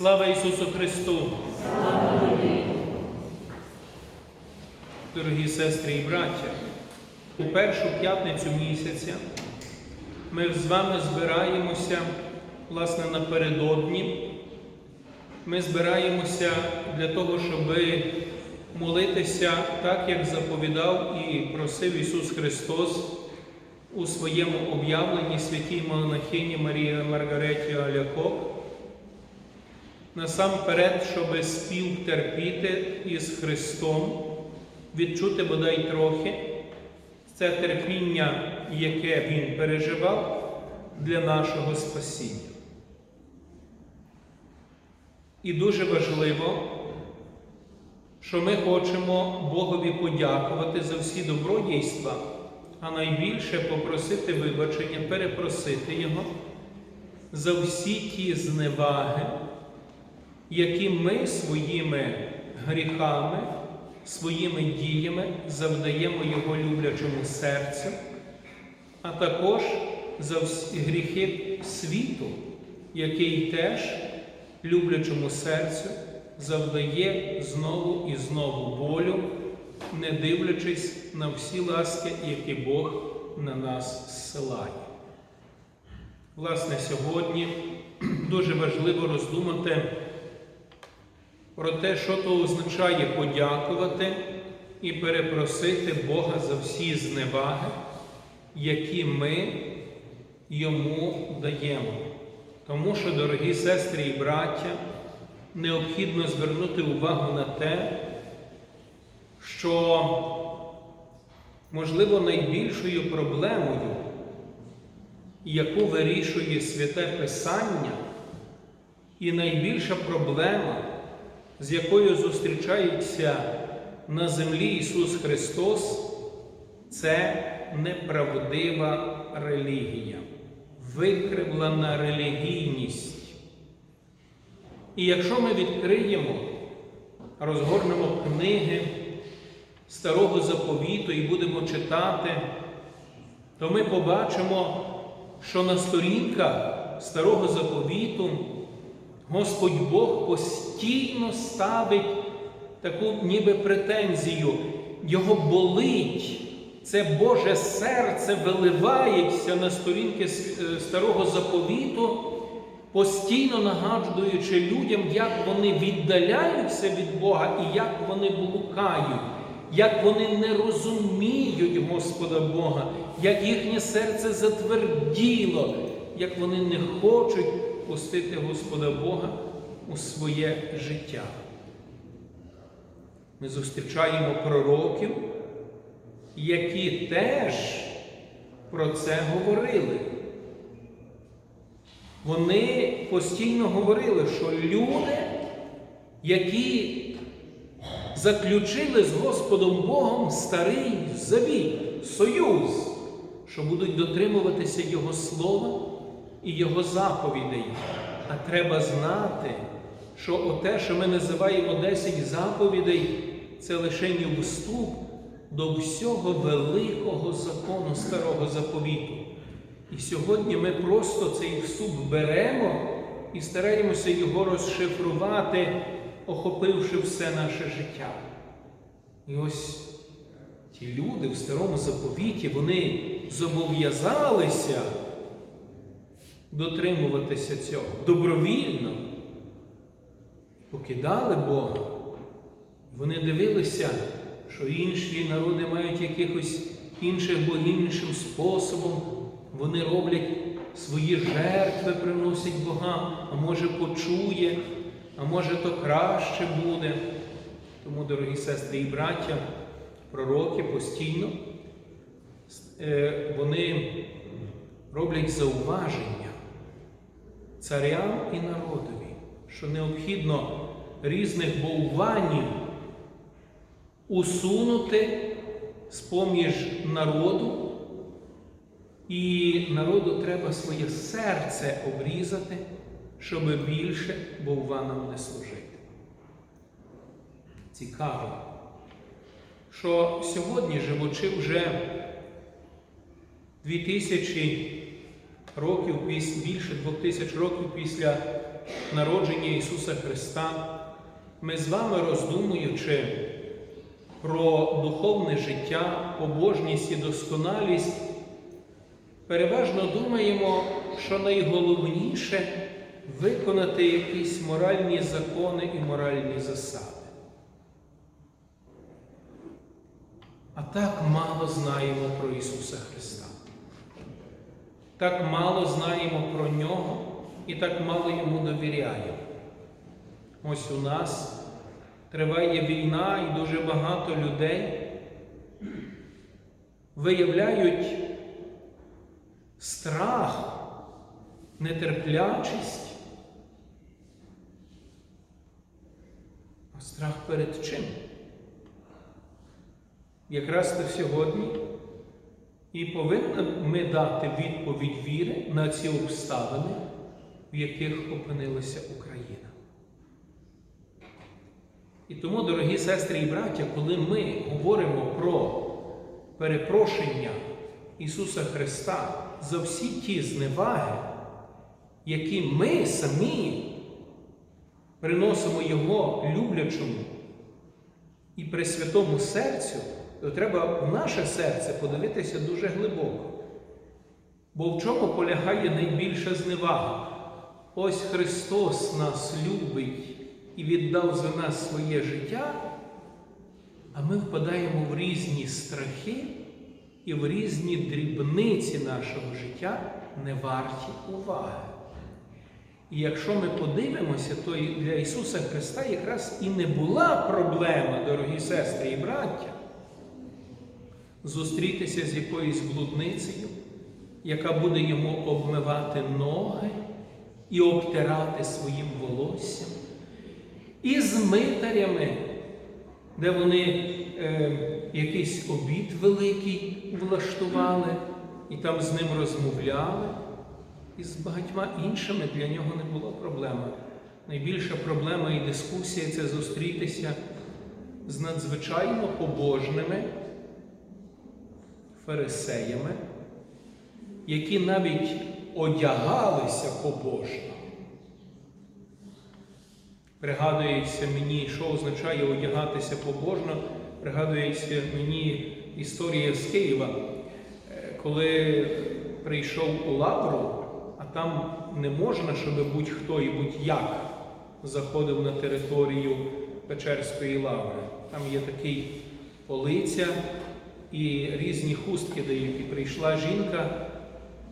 Слава Ісусу Христу! Дорогі сестри і браття, у першу п'ятницю місяця ми з вами збираємося, власне, напередодні. Ми збираємося для того, щоб молитися так, як заповідав і просив Ісус Христос у своєму об'явленні святій монахині Марії Маргареті Алякок. Насамперед, щоб спів терпіти із Христом, відчути бодай трохи це терпіння, яке Він переживав для нашого спасіння. І дуже важливо, що ми хочемо Богові подякувати за всі добродійства, а найбільше попросити вибачення, перепросити Його за всі ті зневаги, які ми своїми гріхами, своїми діями завдаємо Його люблячому серцю, а також за гріхи світу, який теж люблячому серцю завдає знову і знову болю, не дивлячись на всі ласки, які Бог на нас зсилає. Власне, сьогодні дуже важливо роздумати про те, що то означає подякувати і перепросити Бога за всі зневаги, які ми йому даємо. Тому що, дорогі сестри і браття, необхідно звернути увагу на те, що, можливо, найбільшою проблемою, яку вирішує святе Писання, і найбільша проблема, з якою зустрічається на землі Ісус Христос, це неправдива релігія, викривлена релігійність. І якщо ми відкриємо, розгорнемо книги Старого Заповіту і будемо читати, то ми побачимо, що на сторінках Старого Заповіту Господь Бог постійно ставить таку ніби претензію, Його болить. Це Боже серце виливається на сторінки Старого Заповіту, постійно нагадуючи людям, як вони віддаляються від Бога і як вони блукають, як вони не розуміють Господа Бога, як їхнє серце затверділо, як вони не хочуть пустити Господа Бога у своє життя. Ми зустрічаємо пророків, які теж про це говорили. Вони постійно говорили, що люди, які заключили з Господом Богом старий завіт, союз, що будуть дотримуватися Його слова і Його заповідей. А треба знати, що оте, що ми називаємо 10 заповідей, це лише вступ до всього великого закону старого заповіту. І сьогодні ми просто цей вступ беремо і стараємося його розшифрувати, охопивши все наше життя. І ось ті люди в старому заповіті, вони зобов'язалися дотримуватися цього добровільно, покидали Бога. Вони дивилися, що інші народи мають якихось інших богів, іншим способом. Вони роблять свої жертви, приносять богам, а може почує, а може то краще буде. Тому, дорогі сестри і браття, пророки постійно е, вони роблять зауваження царям і народові, що необхідно різних бовванів усунути з-поміж народу. І народу треба своє серце обрізати, щоб більше бовванам не служити. Цікаво, що сьогодні, живучи вже 2000 років, більше двох тисяч років після народження Ісуса Христа, ми з вами роздумуючи про духовне життя, побожність і досконалість, переважно думаємо, що найголовніше виконати якісь моральні закони і моральні засади. А так мало знаємо про Ісуса Христа. Так мало знаємо про Нього і так мало йому довіряємо. Ось у нас триває війна, і дуже багато людей виявляють страх, нетерплячість. А страх перед чим? Якраз то сьогодні і повинні ми дати відповідь віри на ці обставини, в яких опинилася Україна. І тому, дорогі сестри і браття, коли ми говоримо про перепрошення Ісуса Христа за всі ті зневаги, які ми самі приносимо Його люблячому і пресвятому серцю, то треба в наше серце подивитися дуже глибоко. Бо в чому полягає найбільша зневага? Ось Христос нас любить і віддав за нас своє життя, а ми впадаємо в різні страхи і в різні дрібниці нашого життя не варті уваги. І якщо ми подивимося, то для Ісуса Христа якраз і не була проблема, дорогі сестри і браття, зустрітися з якоюсь блудницею, яка буде йому обмивати ноги і обтирати своїм волоссям, і з митарями, де вони е, якийсь обід великий влаштували, і там з ним розмовляли. І з багатьма іншими для нього не було проблеми. Найбільша проблема і дискусія це зустрітися з надзвичайно побожними фарисеями, які навіть одягалися побожно. Пригадується мені, що означає одягатися побожно, пригадується мені історія з Києва, Е, коли прийшов у Лавру, а там не можна, щоб будь-хто і будь-як заходив на територію Печерської лаври. Там є такий полиця і різні хустки деякі. Прийшла жінка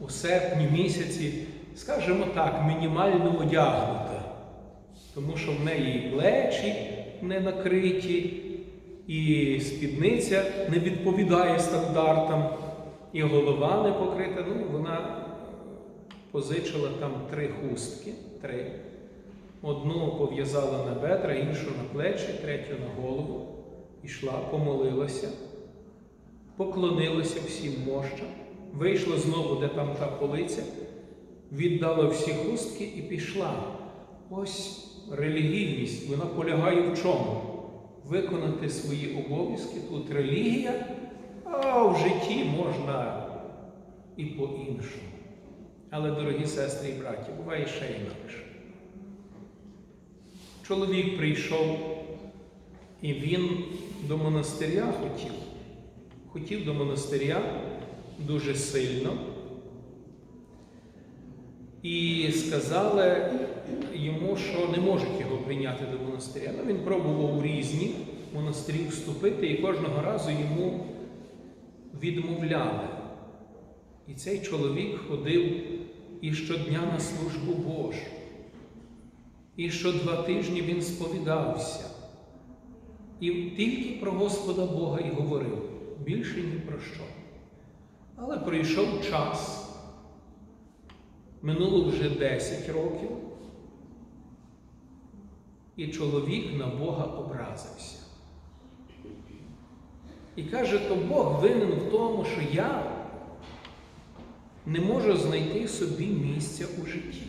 у серпні місяці, скажімо так, мінімально одягнута, тому що в неї плечі не накриті, і спідниця не відповідає стандартам, і голова не покрита. Ну, вона позичила там три хустки, три. Одну пов'язала на бедра, іншу на плечі, третю на голову. Ішла, помолилася, поклонилася всім мощам, вийшла знову, де там та полиця, віддала всі хустки і пішла. Ось релігійність, вона полягає в чому? Виконати свої обов'язки. Тут релігія, а в житті можна і по-іншому. Але, дорогі сестри і браті, буває ще інакше. Чоловік прийшов, і він до монастиря хотів. Хотів до монастиря дуже сильно. І сказали йому, що не можуть його прийняти до монастиря. Ну, він пробував у різні монастирі вступити, і кожного разу йому відмовляли. І цей чоловік ходив і щодня на службу Божу. І що два тижні він сповідався. І тільки про Господа Бога і говорив, більше ні про що. Але пройшов час. Минуло вже 10 років, і чоловік на Бога образився. І каже, то Бог винен в тому, що я не можу знайти собі місця у житті.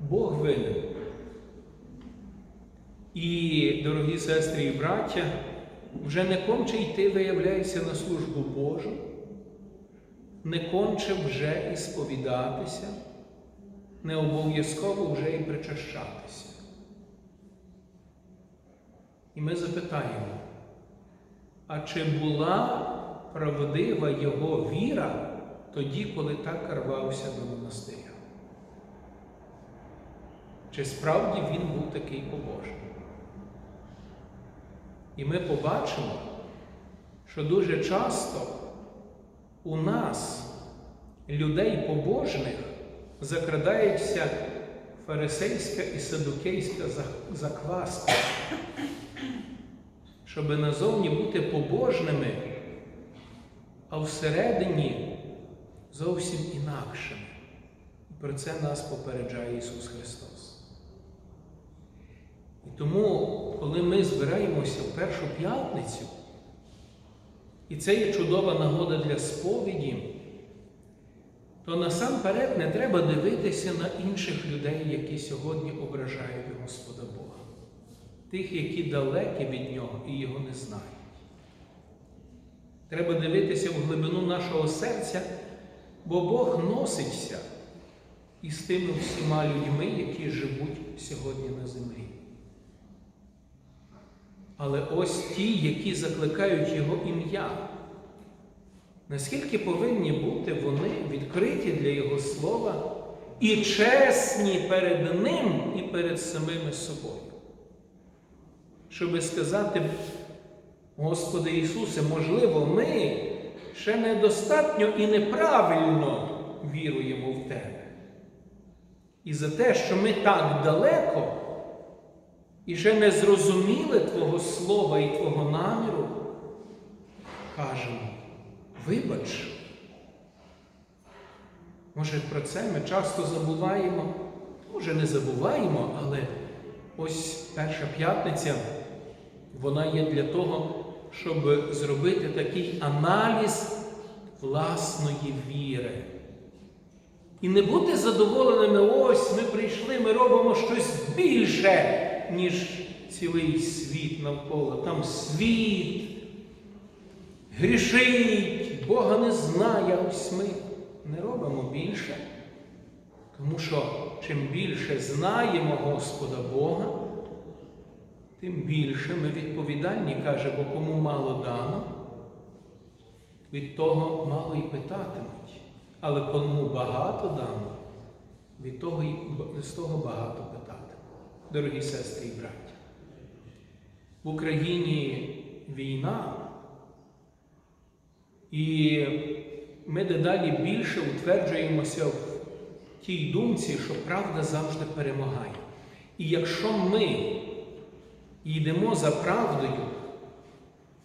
Бог винен. І, дорогі сестри і браття, вже не конче йти, виявляється, на службу Божу, не конче вже і сповідатися, не обов'язково вже і причащатися. І ми запитаємо, а чи була правдива його віра тоді, коли так рвався до монастиря? Чи справді він був такий побожний? І ми побачимо, що дуже часто у нас, людей побожних, закрадається фарисейська і садукейська закваска, щоб назовні бути побожними, а всередині зовсім інакшими. Про це нас попереджає Ісус Христос. І тому, коли ми збираємося в першу п'ятницю, і це є чудова нагода для сповіді, то насамперед не треба дивитися на інших людей, які сьогодні ображають Господа Бога, тих, які далекі від Нього і Його не знають. Треба дивитися в глибину нашого серця, бо Бог носиться із тими всіма людьми, які живуть сьогодні на землі. Але ось ті, які закликають Його ім'я, наскільки повинні бути вони відкриті для Його слова і чесні перед Ним і перед самими собою. Щоби сказати, Господи Ісусе, можливо, ми ще недостатньо і неправильно віруємо в Тебе. І за те, що ми так далеко і ще не зрозуміли Твого Слова і Твого наміру, кажемо, вибач. Може, про це ми часто забуваємо, може, не забуваємо, але ось перша п'ятниця, вона є для того, щоб зробити такий аналіз власної віри. І не бути задоволеними, ось ми прийшли, ми робимо щось більше, ніж цілий світ навколо. Там світ грішить, Бога не знає, ось ми не робимо більше. Тому що чим більше знаємо Господа Бога, тим більше ми відповідальні, каже, бо кому мало дано, від того мало і питатимуть. Але кому багато дано, від того і з того багато. Дорогі сестри і браті. В Україні війна, і ми дедалі більше утверджуємося в тій думці, що правда завжди перемагає. І якщо ми йдемо за правдою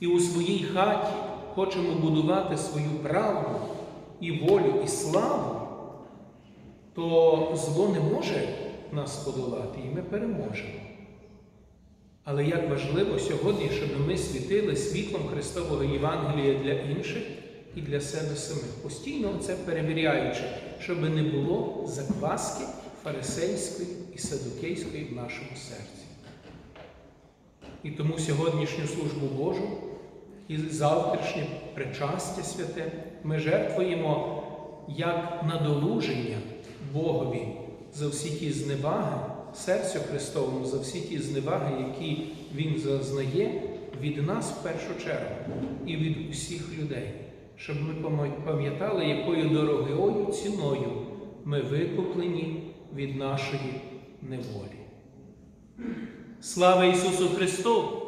і у своїй хаті хочемо будувати свою правду, і волю, і славу, то зло не може нас подолати, і ми переможемо. Але як важливо сьогодні, щоб ми світили світлом Христового Євангелія для інших і для себе самих, постійно це перевіряючи, щоб не було закваски фарисейської і садукейської в нашому серці. І тому сьогоднішню службу Божу і завтрашнє причастя святе ми жертвуємо як надолуження Богові за всі ті зневаги, серцю Христовому, за всі ті зневаги, які Він зазнає від нас в першу чергу і від усіх людей, щоб ми пам'ятали, якою дорогою ціною ми викуплені від нашої неволі. Слава Ісусу Христу!